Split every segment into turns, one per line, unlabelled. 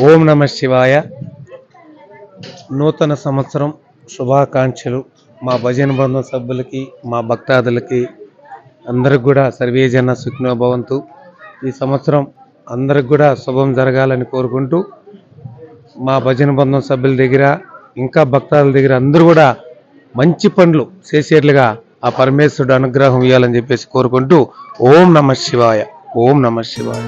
ఓం నమ శివాయ. నూతన సంవత్సరం శుభాకాంక్షలు మా భజన బృందం సభ్యులకి మా భక్తాదులకి అందరికి కూడా సర్వేజన సుఖ్నోభవంతు ఈ సంవత్సరం అందరికి కూడా శుభం జరగాలని కోరుకుంటూ మా భజన బృందం సభ్యుల దగ్గర ఇంకా భక్తాదుల దగ్గర అందరూ కూడా మంచి పనులు చేసేట్లుగా ఆ పరమేశ్వరుడు అనుగ్రహం ఇవ్వాలని చెప్పేసి కోరుకుంటూ ఓం నమ శివాయ. ఓం నమ శివాయ.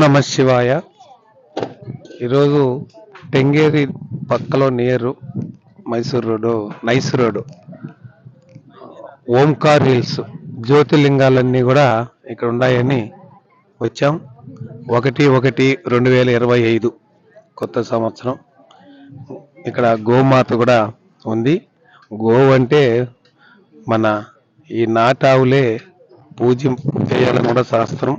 నమ శివాయ. ఈరోజు టెంగేరి పక్కలో near Mysore road nice road. Omkar hills జ్యోతిర్లింగాలన్నీ కూడా ఇక్కడ ఉన్నాయని వచ్చాం. ఒకటి ఒకటి రెండు వేల ఇరవై ఐదు కొత్త సంవత్సరం. ఇక్కడ గోమాత కూడా ఉంది. గోవు అంటే మన ఈ నాటావులే పూజ చేయాలని కూడా శాస్త్రం.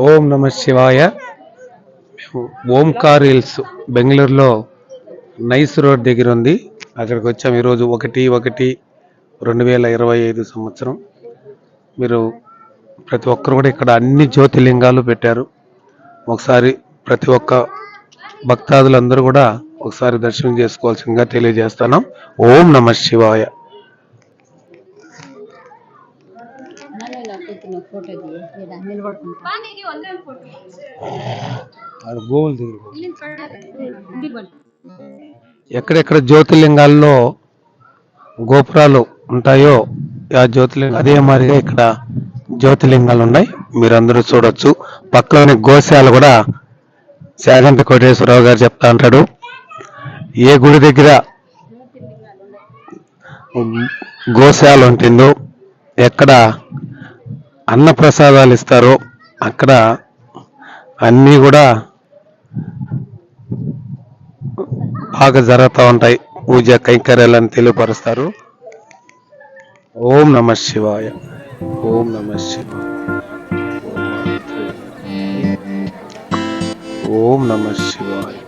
ఓం నమ శివాయ. ఓంకార్ హిల్స్ బెంగళూరులో నైస్ రోడ్ దగ్గర ఉంది. అక్కడికి వచ్చాము ఈరోజు ఒకటి ఒకటి రెండు వేల ఇరవై ఐదు సంవత్సరం. మీరు ప్రతి ఒక్కరు కూడా ఇక్కడ అన్ని జ్యోతిర్లింగాలు పెట్టారు. ఒకసారి ప్రతి ఒక్క భక్తాదులందరూ కూడా ఒకసారి దర్శనం చేసుకోవాల్సిందిగా తెలియజేస్తున్నాం. ఓం నమ శివాయ.
ఫోటో నిలబడుకుంటా.
గోవుల దగ్గర ఎక్కడెక్కడ జ్యోతిర్లింగాల్లో గోపురాలు ఉంటాయో ఆ జ్యోతిర్లింగం అదే మాదిరిగా ఇక్కడ జ్యోతిర్లింగాలు ఉన్నాయి మీరందరూ చూడొచ్చు. పక్కలోని గోశాల కూడా శాగంట కోటేశ్వరరావు గారు చెప్తా ఉంటాడు. ఏ గుడి దగ్గర గోశాల ఉంటుందో ఎక్కడ అన్న ప్రసాదాలు ఇస్తారో అక్కడ అన్నీ కూడా బాగా జరుగుతూ ఉంటాయి. పూజ కైంకర్యాలను తెలియపరుస్తారు. ఓం నమ శివాయ. ఓం నమ శివాయ. ఓం నమ శివాయ.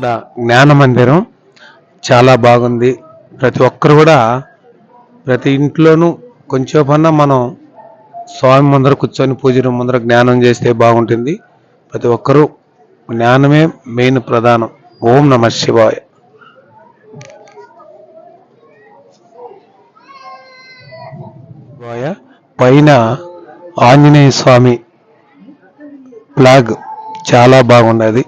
ఇక్కడ జ్ఞాన మందిరం చాలా బాగుంది. ప్రతి ఒక్కరు కూడా ప్రతి ఇంట్లోనూ కొంచెంపన్నా మనం స్వామి ముందర కూర్చొని పూజ ముందర జ్ఞానం చేస్తే బాగుంటుంది. ప్రతి ఒక్కరూ జ్ఞానమే మెయిన్ ప్రధానం. ఓం నమ శివాయ. శివాయ. పైన ఆంజనేయ స్వామి ఫ్లాగ్ చాలా బాగున్నది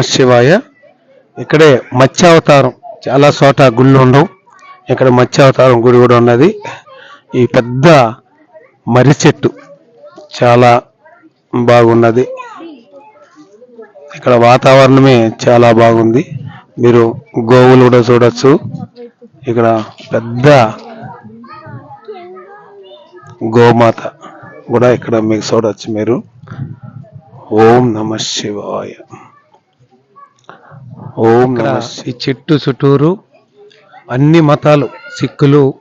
శివాయ ఇక్కడే మత్స్యావతారం చాలా చోట గుళ్ళు ఉండవు. ఇక్కడ మత్స్యావతారం గుడి కూడా ఉన్నది. ఈ పెద్ద మర్రి చెట్టు చాలా బాగున్నది. ఇక్కడ వాతావరణమే చాలా బాగుంది. మీరు గోవులు కూడా చూడొచ్చు. ఇక్కడ పెద్ద గోమాత కూడా ఇక్కడ మీకు చూడొచ్చు మీరు. ఓం నమ శివాయ ఈ చెట్టు చుట్టూరు అన్ని మతాలు సిక్కులు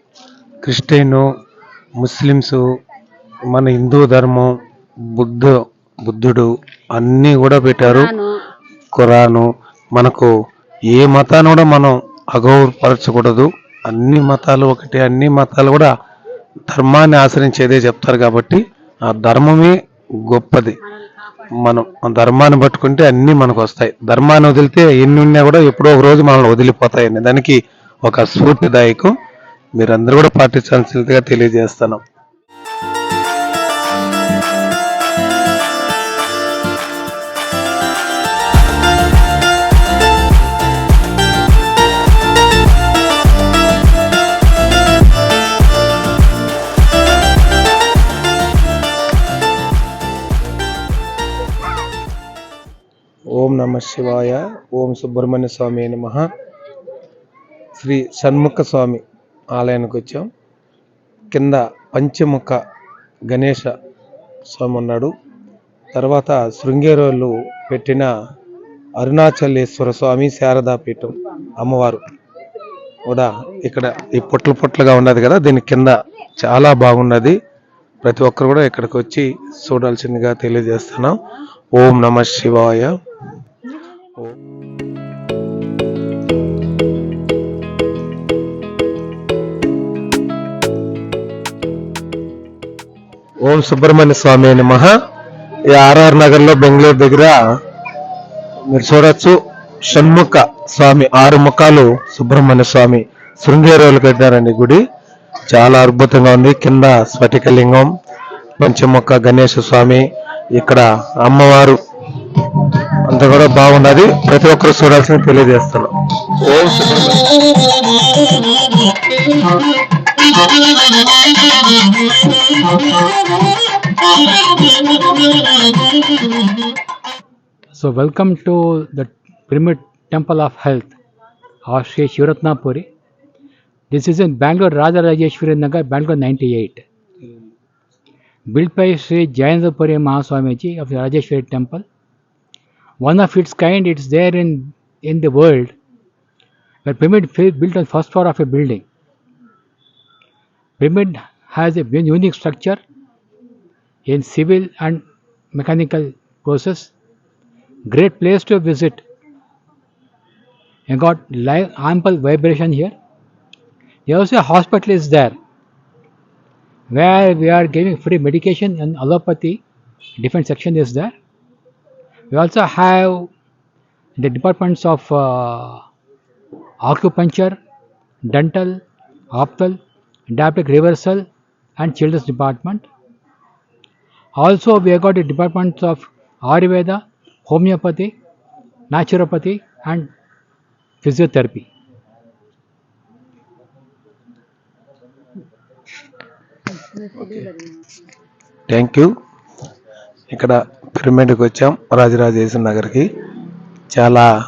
క్రిస్టియను ముస్లిమ్స్ మన హిందూ ధర్మం బుద్ధ బుద్ధుడు అన్నీ కూడా పెట్టారు. ఖురాను మనకు ఏ మతాన్ని కూడా మనం అగౌరవపరచకూడదు. అన్ని మతాలు ఒకటి అన్ని మతాలు కూడా ధర్మాన్ని ఆచరించేదే చెప్తారు కాబట్టి ఆ ధర్మమే గొప్పది. మనం ధర్మాన్ని పట్టుకుంటే అన్నీ మనకు వస్తాయి. ధర్మాన్ని వదిలితే ఎన్ని ఉన్నా కూడా ఎప్పుడో ఒక రోజు మనల్ని వదిలిపోతాయని. దానికి ఒక స్ఫూర్తిదాయకం మీరందరూ కూడా పాటించాల్సిందిగా తెలియజేస్తాను శివాయ ఓం సుబ్రహ్మణ్య స్వామి నమ. శ్రీ షణ్ముఖ స్వామి ఆలయానికి వచ్చాం. కింద పంచముఖ గణేష స్వామి ఉన్నాడు. తర్వాత శృంగేరోళ్ళు పెట్టిన అరుణాచలేశ్వర స్వామి శారదా పీఠం అమ్మవారు. కూడా ఇక్కడ ఈ పొట్లు పొట్లుగా ఉన్నది కదా దీని కింద చాలా బాగున్నది. ప్రతి ఒక్కరు కూడా ఇక్కడికి వచ్చి చూడాల్సిందిగా తెలియజేస్తున్నాం. ఓం నమ శివాయ. ఓం. ఓం సుబ్రహ్మణ్య స్వామి అని మహా ఈ ఆర్ఆర్ నగర్లో బెంగళూరు దగ్గర మీరు చూడొచ్చు షణ్ముఖ స్వామి ఆరు ముఖాలు సుబ్రహ్మణ్య స్వామి శృంగేరులు కట్టారండి గుడి. చాలా అద్భుతంగా ఉంది. కింద స్ఫటికలింగం పంచముఖ గణేశ స్వామి ఇక్కడ అమ్మవారు అంతా కూడా బాగున్నది ప్రతి ఒక్కరు చూడాల్సిన తెలియజేస్తున్నాం ఓం Subrahmanya
So, welcome to the Pyramid Temple of Health of Sri Shivaratnapuri. This is in Bangalore, Raja Rajeshwari Nagar, Bangalore 98. Built by Sri Jayendra Mahaswamiji of the Rajeshwari Temple. One of its kind, it's there in, in the world. Where pyramid built on first floor of a building. Pyramid has a unique structure in civil and mechanical process great place to visit. You got live ample vibration here. There also a hospital is there where we are giving free medication and allopathy. Different section is there. We also have the departments of uh, acupuncture, dental, optal, diabetic reversal, and children's department. Also, we have got the departments of Ayurveda, homeopathy, naturopathy, and physiotherapy.
Thank you ఇక్కడ పిరమిడ్కి వచ్చాం రాజరాజేశ్వర నగర్కి. చాలా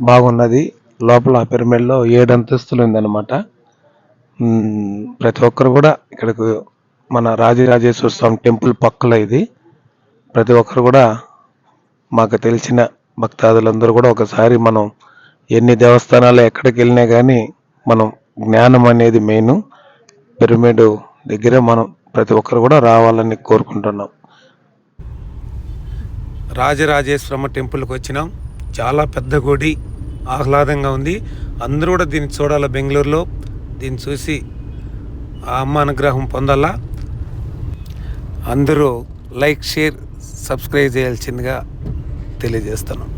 బాగున్నది. లోపల పిరమిడ్లో ఏడు అంతస్తులు ఉందన్నమాట. ప్రతి ఒక్కరు కూడా ఇక్కడికి మన రాజరాజేశ్వర స్వామి టెంపుల్ పక్కలో ఇది. ప్రతి ఒక్కరు కూడా మాకు తెలిసిన భక్తాదులందరూ కూడా ఒకసారి మనం ఎన్ని దేవస్థానాలు ఎక్కడికి వెళ్ళినా కానీ మనం జ్ఞానం అనేది మెయిన్. పిరమిడ్ దగ్గరే మనం ప్రతి ఒక్కరు కూడా రావాలని కోరుకుంటున్నాం. రాజరాజేశ్వరమ్మ టెంపుల్కి వచ్చినాం. చాలా పెద్ద గుడి ఆహ్లాదంగా ఉంది. అందరూ కూడా దీన్ని చూడాలి బెంగళూరులో. దీన్ని చూసి ఆ అమ్మ అనుగ్రహం పొందాలా. అందరూ లైక్ షేర్ సబ్స్క్రైబ్ చేయాల్సిందిగా తెలియజేస్తాను